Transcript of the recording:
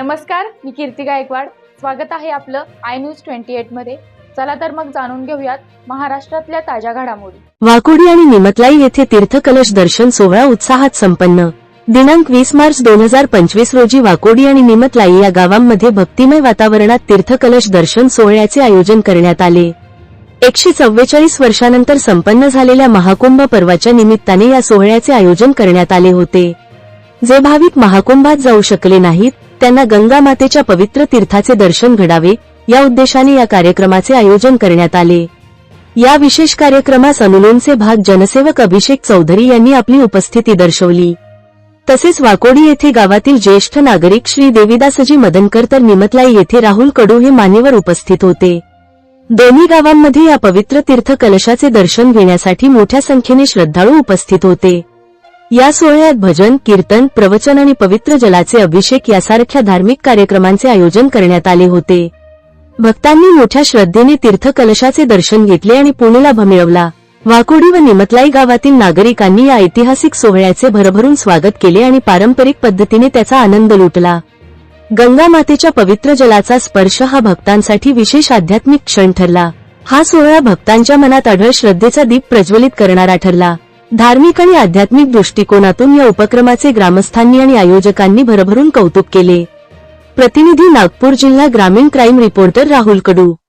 नमस्कार मी कीर्ती गायकवाड. स्वागत आहे आपलं आय न्यूज ट्वेंटी एटमध्ये. चला तर मग जाणून घेऊयात महाराष्ट्रातल्या ताज्या घडामोडी. वाकोडी आणि निमतलाई येथे तीर्थकलश दर्शन सोहळा उत्साहात संपन्न. दिनांक वीस मार्च दोन हजार पंचवीस रोजी वाकोडी आणि निमतलाई या गावांमध्ये भक्तिमय वातावरणात तीर्थकलश दर्शन सोहळ्याचे आयोजन करण्यात आले. एकशे चव्वेचाळीस वर्षानंतर संपन्न झालेल्या महाकुंभ पर्वाच्या निमित्ताने या सोहळ्याचे आयोजन करण्यात आले होते. जे भाविक महाकुंभात जाऊ शकले नाहीत त्यांना गंगा मातेच्या पवित्र तीर्थाचे दर्शन घडावे या उद्देशाने या कार्यक्रमाचे आयोजन करण्यात आले. या विशेष कार्यक्रमास अनुलोमचे भाग जनसेवक अभिषेक चौधरी यांनी आपली उपस्थिती दर्शवली. तसेच वाकोडी येथे गावातील ज्येष्ठ नागरिक श्री देविदासजी मदनकर तर निमतलाई येथे राहुल कडू हे मान्यवर उपस्थित होते. दोन्ही गावांमध्ये या पवित्र तीर्थ कलशाचे दर्शन घेण्यासाठी मोठ्या संख्येने श्रद्धाळू उपस्थित होते. या सोहळ्यात भजन कीर्तन प्रवचन आणि पवित्र जलाचे अभिषेक यासारख्या धार्मिक कार्यक्रमांचे आयोजन करण्यात आले होते. भक्तांनी मोठ्या श्रद्धेने तीर्थकलशाचे दर्शन घेतले आणि पुणेलाभ मिळवला. वाकोडी व निमतलाई गावातील नागरिकांनी या ऐतिहासिक सोहळ्याचे भरभरून स्वागत केले आणि पारंपरिक पद्धतीने त्याचा आनंद लुटला. गंगा मातेच्या पवित्र जलाचा स्पर्श हा भक्तांसाठी विशेष आध्यात्मिक क्षण ठरला. हा सोहळा भक्तांच्या मनात अढळ श्रद्धेचा दीप प्रज्वलित करणारा ठरला. धार्मिक आणि आध्यात्मिक दृष्टिकोनातून या उपक्रमाचे ग्रामस्थांनी आणि आयोजकांनी भरभरून कौतुक केले. प्रतिनिधी नागपूर जिल्हा ग्रामीण क्राईम रिपोर्टर राहुल कडू.